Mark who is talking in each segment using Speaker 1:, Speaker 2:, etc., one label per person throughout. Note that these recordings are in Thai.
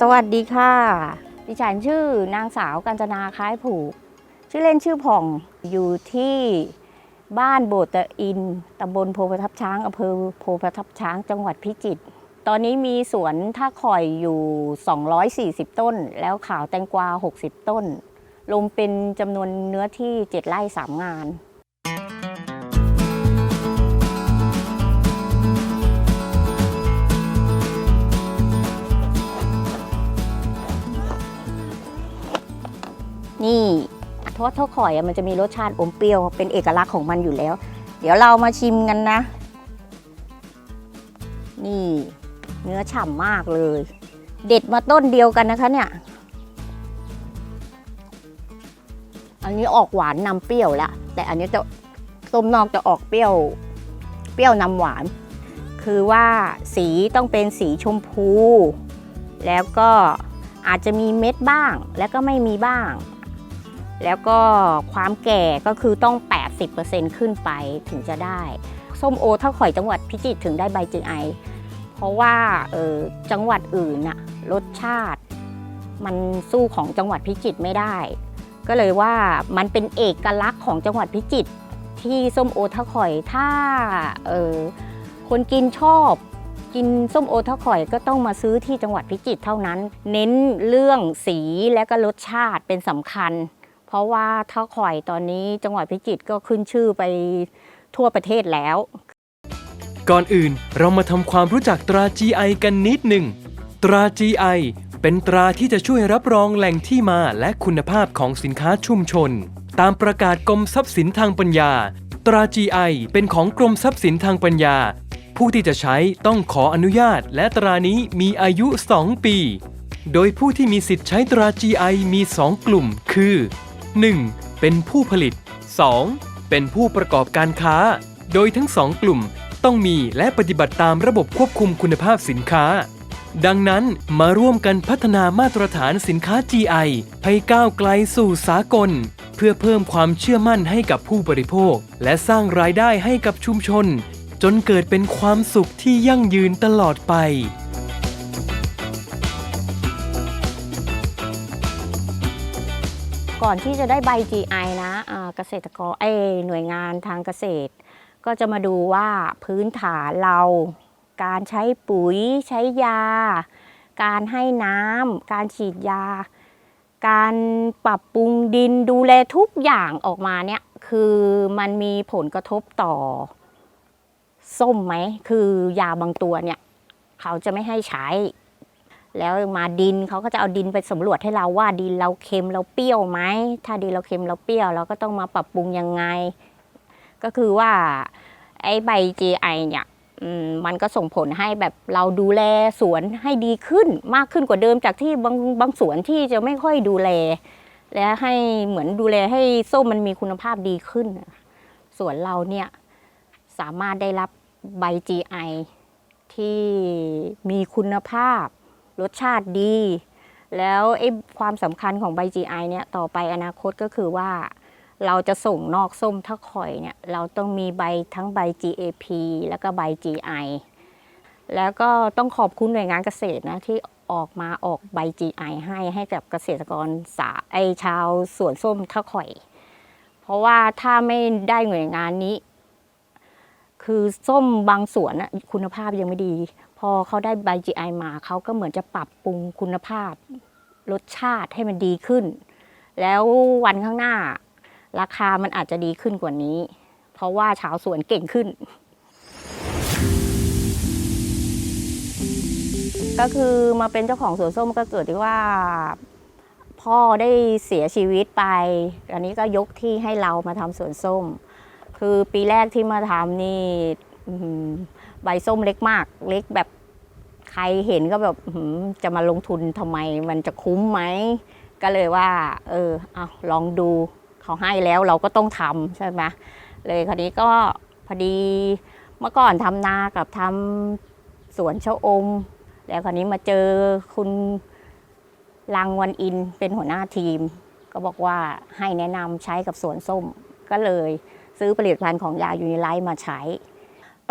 Speaker 1: สวัสดีค่ะ ดิฉันชื่อนางสาวกัญจนาคล้ายผูก ชื่อเล่นชื่อผ่อง อยู่ที่บ้านโบตะอิน ตำบลโพประทับช้างอำเภอโพประทับช้าง จังหวัดพิจิตร ตอนนี้มีสวนท่าข่อยอยู่ 240 ต้น แล้วขาวแตงกวา 60 ต้นรวมเป็นจำนวนเนื้อที่ 7 ไร่ 3 งาน นี่ทอดเท่าข่อยมันจะมีรสชาติอมเปรี้ยวเป็นเอกลักษณ์ของมันอยู่แล้ว เดี๋ยวเรามาชิมกันนะ นี่เนื้อฉ่ำมากเลย เด็ดมาต้นเดียวกันนะคะเนี่ย อันนี้ออกหวานนำเปรี้ยวแล้วแต่อันนี้จะส้มนอกจะออกเปรี้ยว เปรี้ยวนำหวาน คือว่าสีต้องเป็นสีชมพู แล้วก็อาจจะมีเม็ดบ้าง แล้วก็ไม่มีบ้าง แล้วก็ความแก่ก็คือต้อง 80%ขึ้นไปถึงจะได้ ส้มโอเท่าข่อยจังหวัดพิจิตรถึงได้ใบจือไอ เพราะว่าเออจังหวัดอื่นน่ะรสชาติ มันสู้ของจังหวัดพิจิตรไม่ได้ ก็เลยว่ามันเป็นเอกลักษณ์ของจังหวัดพิจิตรที่ส้มโอท่าข่อยถ้าออคนกินชอบกินส้มโอท่าข่อยก็ต้องมาซื้อที่จังหวัดพิจิตรเท่านั้น เน้นเรื่องสีและก็รสชาติเป็นสำคัญ เพราะว่าเท่าข่อยตอนนี้จังหวัดพิจิตรก็ขึ้นชื่อไปทั่วประเทศแล้ว
Speaker 2: ก่อนอื่นเรามาทำความรู้จักตรา GI กันนิดหนึ่ง ตรา GI เป็นตราที่จะช่วยรับรองแหล่งที่มาและคุณภาพของสินค้าชุมชน ตามประกาศกรมทรัพย์สินทางปัญญา ตรา GI เป็นของกรมทรัพย์สินทางปัญญา ผู้ที่จะใช้ต้องขออนุญาต และตรานี้มีอายุ 2 ปี โดยผู้ที่มีสิทธิ์ใช้ตรา GI มี 2 กลุ่ม คือ 1. เป็นผู้ผลิต 2. เป็นผู้ประกอบการค้า โดยทั้งสองกลุ่มต้องมีและปฏิบัติตามระบบควบคุมคุณภาพสินค้า ดังนั้นมาร่วมกันพัฒนามาตรฐานสินค้า GI ให้ก้าวไกลสู่สากล เพื่อเพิ่มความเชื่อมั่นให้กับผู้บริโภค และสร้างรายได้ให้กับชุมชน จนเกิดเป็นความสุขที่ยั่งยืนตลอดไป
Speaker 1: ก่อนที่จะได้ใบ GI นะอ่าเกษตรกรเอหน่วยงานทางเกษตร ก็จะมาดูว่าพื้นฐานเราการใช้ปุ๋ยใช้ยา การให้น้ำการฉีดยา การปรับปรุงดินดูแลทุกอย่างออกมาเนี่ยคือมันมีผลกระทบต่อ ส้มไหมคือยาบางตัวเนี่ย เขาจะไม่ให้ใช้ แล้วมาดินเขาก็จะเอาดินไปสำรวจให้เราว่าดินเราเค็มเราเปรี้ยวไหมถ้าดินเราเค็มเราเปรี้ยว เราก็ต้องมาปรับปรุงยังไง ก็คือว่าไอ้ใบ GI เนี่ยมันก็ส่งผลให้แบบเราดูแลสวนให้ดีขึ้นมากขึ้นกว่าเดิมจากที่บางบางสวนที่จะไม่ค่อยดูแล และให้เหมือนดูแลให้ส้มมันมีคุณภาพดีขึ้น สวนเราเนี่ยสามารถได้รับใบ GI ที่มีคุณภาพ รสชาติดี แล้วไอ้ความสำคัญของใบ GI เนี่ยต่อไปอนาคตก็คือว่า เราจะส่งนอกส้มถ้าข่อยเนี่ยเราต้องมีใบทั้งใบ GAP แล้วก็ใบ GI แล้วก็ต้องขอบคุณหน่วยงานเกษตรนะที่ออกมาออกใบ GI ให้ให้กับเกษตรกรสาไอชาวสวนส้มท่าข่อย เพราะว่าถ้าไม่ได้หน่วยงานนี้ คือส้มบางสวนน่ะคุณภาพยังไม่ดี พอเขาได้ใบ GI มาเขาก็เหมือนจะปรับปรุงคุณภาพ รสชาติให้มันดีขึ้น แล้ววันข้างหน้า ราคามันอาจจะดีขึ้นกว่านี้ เพราะว่าชาวสวนเก่งขึ้น ก็คือมาเป็นเจ้าของสวนส้มก็เกิดที่ว่า พ่อได้เสียชีวิตไป อันนี้ก็ยกที่ให้เรามาทำสวนส้ม คือปีแรกที่มาทำนี่ ใบส้มเล็กมาก เล็กแบบใครเห็นก็แบบจะมาลงทุนทำไมมันจะคุ้มไหม ก็เลยว่า เออเอาลองดูเขาให้แล้วเราก็ต้องทำใช่ไหมเลยคราวนี้ก็พอดีเมื่อก่อนทำนากับทำสวนชะอม แล้วคราวนี้มาเจอคุณลังวันอินเป็นหัวหน้าทีม ก็บอกว่าให้แนะนำใช้กับสวนส้มก็เลยซื้อผลิตภัณฑ์ของยายูนิไลท์มาใช้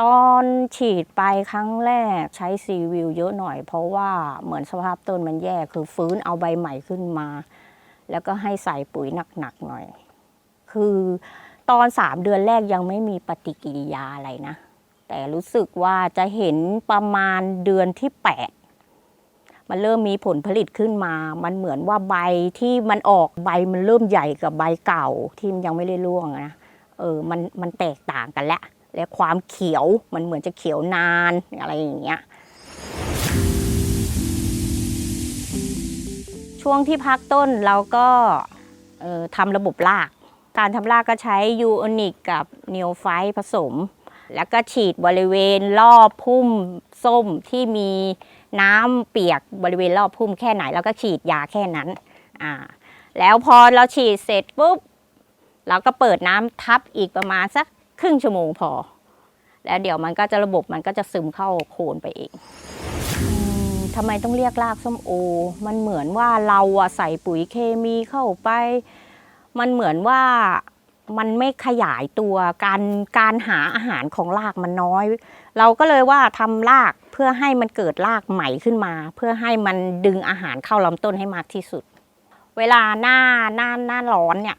Speaker 1: ตอนฉีดไปครั้งแรกใช้ซีวิวเยอะหน่อย เพราะว่าเหมือนสภาพต้นมันแย่คือฟื้นเอาใบใหม่ขึ้นมา แล้วก็ให้ใส่ปุ๋ยหนักๆหน่อย คือตอนสามเดือนแรกยังไม่มีปฏิกิริยาอะไรนะ แต่รู้สึกว่าจะเห็นประมาณเดือนที่แปดมันเริ่มมีผลผลิตขึ้นมา มันเหมือนว่าใบที่มันออกใบมันเริ่มใหญ่กับใบเก่าที่มันยังไม่ได้ร่วงนะ เออ มันมันแตกต่างกันแล้ว และความเขียวมันเหมือนจะเขียวนานอะไรอย่างเงี้ยช่วงที่พักต้นเราก็ทำระบบราก การทำรากก็ใช้ยูโอนิกกับเนโอไฟผสม แล้วก็ฉีดบริเวณรอบพุ่มส้มที่มีน้ำเปียกบริเวณรอบพุ่มแค่ไหน แล้วก็ฉีดยาแค่นั้นอ่าแล้วพอเราฉีดเสร็จปุ๊บเราก็เปิดน้ำทับอีกประมาณสัก ครึ่งชั่วโมงพอ แล้วเดี๋ยวมันก็จะระบบมันก็จะซึมเข้าโคนไปเองอทำไมต้องเรียกรากส้มโอ มันเหมือนว่าเราอะใส่ปุ๋ยเคมีเข้าไป มันเหมือนว่ามันไม่ขยายตัวการการหาอาหารของรากมันน้อย เราก็เลยว่าทำรากเพื่อให้มันเกิดรากใหม่ขึ้นมา เพื่อให้มันดึงอาหารเข้าลำต้นให้มากที่สุด เวลาหน้าหน้าหน้าร้อนเนี่ย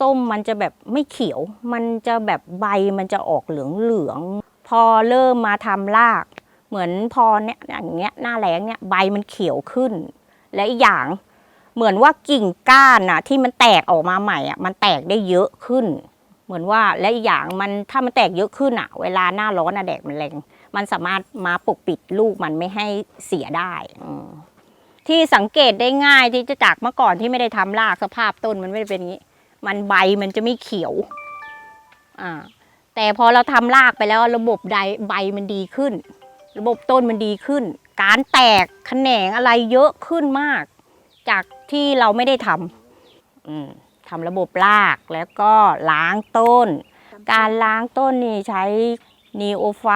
Speaker 1: ส้มมันจะแบบไม่เขียว มันจะแบบใบมันจะออกเหลืองเหลืองๆพอเริ่มมาทำราก เหมือนพอเนี่ยอย่างเงี้ยหน้าแล้งเนี่ยใบมันเขียวขึ้น และอีกอย่างเหมือนว่ากิ่งก้านน่ะ ที่มันแตกออกมาใหม่อะมันแตกได้เยอะขึ้น เหมือนว่าและอีกอย่างมันถ้ามันแตกเยอะขึ้นอะ เวลาหน้าร้อนอะแดดมันแรงมันสามารถมาปกปิดลูกมันไม่ให้เสียได้ที่สังเกตได้ง่ายที่จะจากเมื่อก่อนที่ไม่ได้ทำรากสภาพต้นมันไม่ได้เป็นอย่างนี้ มันใบมันจะไม่เขียวอ่าแต่พอเราทำรากไปแล้วระบบใดใบมันดีขึ้น ระบบต้นมันดีขึ้น การแตกแขนงอะไรเยอะขึ้นมาก จากที่เราไม่ได้ทำอืมทำระบบรากแล้วก็ล้างต้น การล้างต้นนี่ใช้นีโอไฟ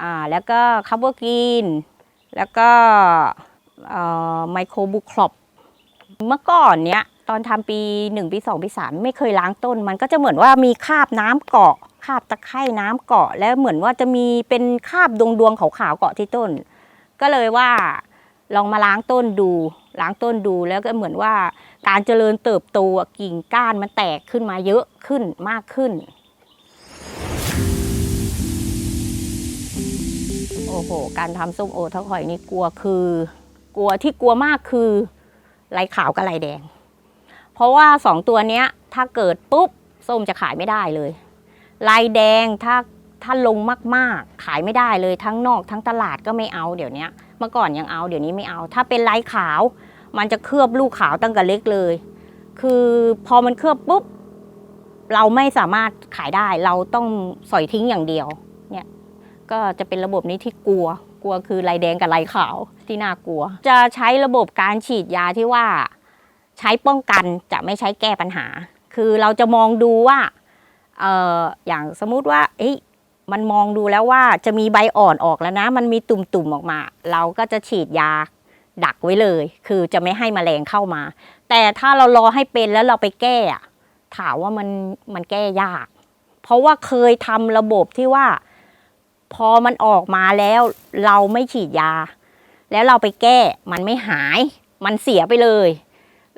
Speaker 1: อ่าแล้วก็คัพเวอร์กีน แล้วก็ไมโครบุครอปเมื่อก่อนเนี้ย ตอนทำปี1ปี2ปี3ไม่เคยล้างต้น มันก็จะเหมือนว่ามีคราบน้ำเกาะคราบตะไคร่น้ำเกาะ แล้วเหมือนว่าจะมีเป็นคราบดวงดวงๆขาวๆเกาะที่ต้น ก็เลยว่าลองมาล้างต้นดู ล้างต้นดูแล้วก็เหมือนว่าการเจริญเติบโตกิ่งก้านมันแตกขึ้นมาเยอะขึ้นมากขึ้น โอ้โห การทำส้มโอทั้งหอยนี่กลัวคือ กลัวที่กลัวมากคือลายขาวกับลายแดง ราะว่าสองตัวเนี้ยถ้าเกิดปุ๊บส้มจะขายไม่ได้เลย ลายแดงถ้าถ้าลงมากๆ ขายไม่ได้เลยทั้งนอกทั้งตลาดก็ไม่เอาเดี๋ยวนี้เมื่อก่อนยังเอาเดี๋ยวนี้ไม่เอา ถ้าเป็นลายขาว มันจะเคลือบลูกขาวตั้งแต่เล็กเลย คือพอมันเคลือบปุ๊บเราไม่สามารถขายได้เราต้องสอยทิ้งอย่างเดียวเนี่ยก็จะเป็นระบบนี้ที่กลัว กลัวคือลายแดงกับลายขาวที่น่ากลัว จะใช้ระบบการฉีดยาที่ว่า ใช้ป้องกันจะไม่ใช้แก้ปัญหา คือเราจะมองดูว่าเอออย่างสมมุติว่าเอ้ยมันมองดูแล้วว่าจะมีใบอ่อนออกแล้วนะ มันมีตุ่มๆออกมา เราก็จะฉีดยาดักไว้เลย คือจะไม่ให้แมลงเข้ามา แต่ถ้าเรารอให้เป็นแล้วเราไปแก้อะถามว่ามันมันแก้ยาก เพราะว่าเคยทำระบบที่ว่า พอมันออกมาแล้วเราไม่ฉีดยา แล้วเราไปแก้มันไม่หาย มันเสียไปเลย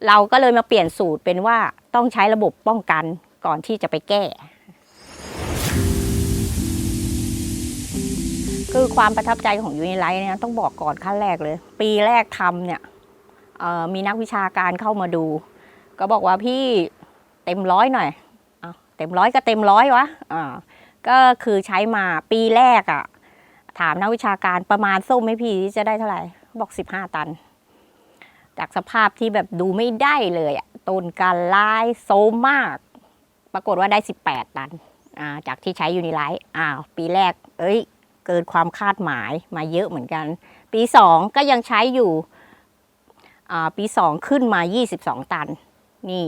Speaker 1: เราก็เลยมาเปลี่ยนสูตรเป็นว่าต้องใช้ระบบป้องกันก่อนที่จะไปแก้ คือความประทับใจของยูนิไลท์เนี่ยต้องบอกก่อนขั้นแรกเลย ปีแรกทำเนี่ยมีนักวิชาการเข้ามาดู ก็บอกว่าพี่เต็มร้อยหน่อยอ้าวเต็มร้อยก็เต็มร้อยวะก็คือใช้มาปีแรกอะ่ะถามนักวิชาการประมาณส้มไหมพี่จะได้เท่าไหร่ บอกสิบห้าตัน จากสภาพที่แบบดูไม่ได้เลยอะต้นการลายโซมมาก ปรากฏว่าได้ 18 ตันาจากที่ใช้ยูนิไลท์อ้าวปีแรก เอ้ย เกินความคาดหมายมาเยอะเหมือนกัน ปี 2 ก็ยังใช้อยู่ปี 2 ขึ้นมา 22 ตัน นี่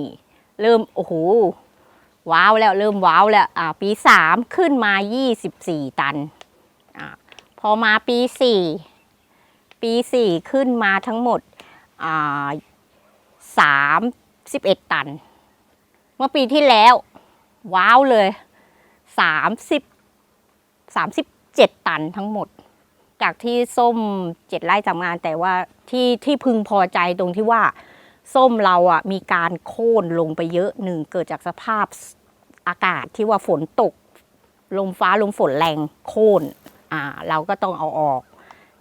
Speaker 1: เริ่ม โอ้โห ว้าวแล้ว เริ่มว้าวแล้วอ่าปี 3 ขึ้นมา 24 ตันอ่าพอมาปี 4 ปี 4 ขึ้นมาทั้งหมด สามสิบเอ็ดตัน เมื่อปีที่แล้ว ว้าวเลยสามสิบ37ตันทั้งหมด จากที่ส้มเจ็ดไร่ทำงานแต่ว่าที่ที่พึงพอใจตรงที่ว่าส้มเราอะมีการโค่นลงไปเยอะหนึ่งเกิดจากสภาพอากาศที่ว่าฝนตก ลมฟ้าลมฝนแรงโค่นอ่าเราก็ต้องเอาออก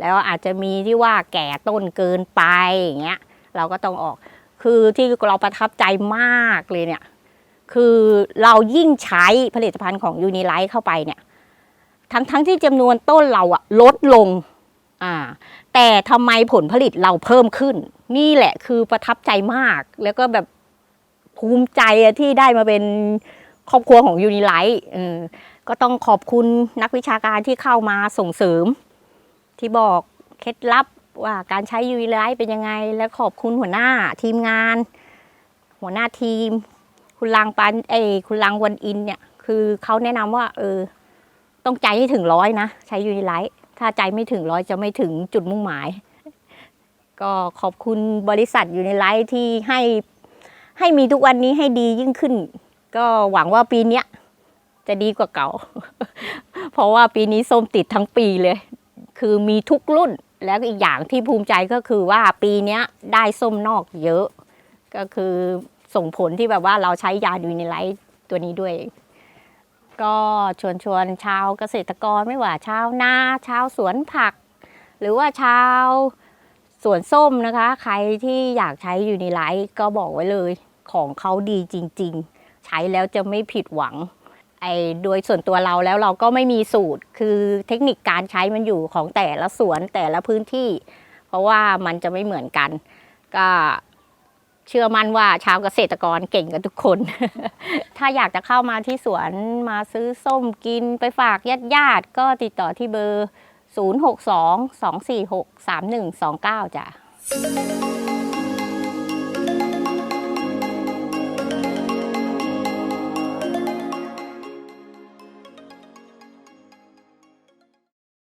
Speaker 1: แล้วอาจจะมีที่ว่าแก่ต้นเกินไปอย่างเงี้ยเราก็ต้องออก คือที่เราประทับใจมากเลยเนี่ย คือเรายิ่งใช้ผลิตภัณฑ์ของยูนิไลท์เข้าไปเนี่ย ทั้งทั้งที่จำนวนต้นเราอะลดลงอ่าแต่ทำไมผลผลิตเราเพิ่มขึ้น นี่แหละคือประทับใจมาก แล้วก็แบบภูมิใจอะที่ได้มาเป็นครอบครัวของยูนิไลท์ก็ต้องขอบคุณนักวิชาการที่เข้ามาส่งเสริม ที่บอกเคล็ดลับว่าการใช้ยูนิไลท์เป็นยังไง และขอบคุณหัวหน้าทีมงาน หัวหน้าทีม คุณลังปันเอคุณลังวันอินเนี่ย คือเขาแนะนำว่าเออต้องใจให้ถึงร้อยนะ ใช้ยูนิไลท์ถ้าใจไม่ถึงร้อยจะไม่ถึงจุดมุ่งหมาย ก็ขอบคุณบริษัทยูนิไลท์ที่ให้ให้มีทุกวันนี้ให้ดียิ่งขึ้น ก็หวังว่าปีนี้จะดีกว่าเก่า เพราะว่าปีนี้ส้มติดทั้งปีเลย คือมีทุกรุ่น แล้วอีกอย่างที่ภูมิใจก็คือว่าปีนี้ได้ส้มนอกเยอะ ก็คือส่งผลที่แบบว่าเราใช้ยาดูในไลท์ตัวนี้ด้วย ก็ชวนชวนชาวเกษตรกรไม่ว่าชาวนาชาวสวนผัก หรือว่าชาวสวนส้มนะคะ ใครที่อยากใช้ยูนิไลท์ก็บอกไว้เลย ของเขาดีจริง ๆ ใช้แล้วจะไม่ผิดหวัง ไอ้โดยส่วนตัวเราแล้วเราก็ไม่มีสูตร คือเทคนิคการใช้มันอยู่ของแต่ละสวนแต่ละพื้นที่ เพราะว่ามันจะไม่เหมือนกัน ก็เชื่อมั่นว่าชาวเกษตรกรเก่งกันทุกคน ถ้าอยากจะเข้ามาที่สวนมาซื้อส้มกินไปฝากญาติญาติก็ติดต่อที่เบอร์ 062 246 3129 จ้ะ